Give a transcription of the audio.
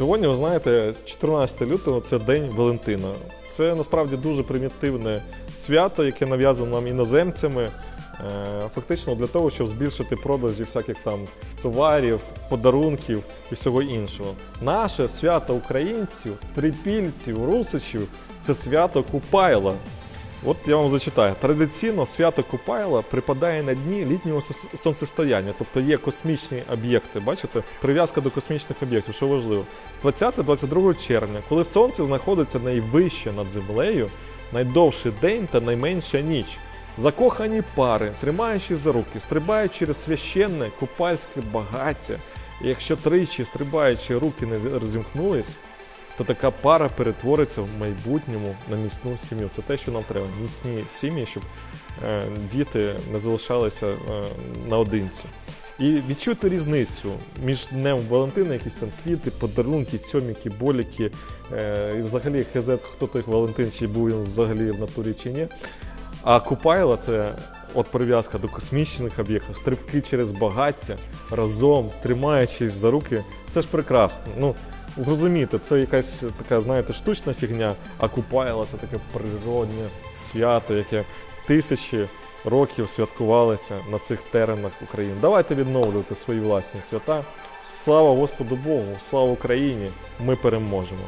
Сьогодні, ви знаєте, 14 лютого це День Валентина. Це насправді дуже примітивне свято, яке нав'язано нам іноземцями, е, фактично для того, щоб збільшити продажі всяких там товарів, подарунків і всього іншого. Наше свято українців, трипільців, русичів це свято Купайла. От я вам зачитаю. Традиційно свято Купайла припадає на дні літнього сонцестояння, тобто є космічні об'єкти. Бачите, прив'язка до космічних об'єктів, що важливо. 20-22 червня, коли сонце знаходиться найвище над землею, найдовший день та найменша ніч. Закохані пари, тримаючи за руки, стрибають через священне купальське багаття. І якщо тричі стрибаючи руки не розімкнулись, то така пара перетвориться в майбутньому на міцну сім'ю. Це те, що нам треба. Міцні сім'ї, щоб е, діти не залишалися е, наодинці. І відчути різницю між Днем Валентина, якісь там квіти, подарунки, цьоміки, боліки, е, і взагалі хз, хто той Валентин, чи був він взагалі в натурі чи ні. А Купайла це от прив'язка до космічних об'єктів, стрибки через багаття разом, тримаючись за руки. Це ж прекрасно. Ну, зрозумієте, це якась така, знаєте, штучна фігня, а Купайла це таке природне свято, яке тисячі років святкувалося на цих теренах України. Давайте відновлювати свої власні свята. Слава Господу Богу, слава Україні! Ми переможемо!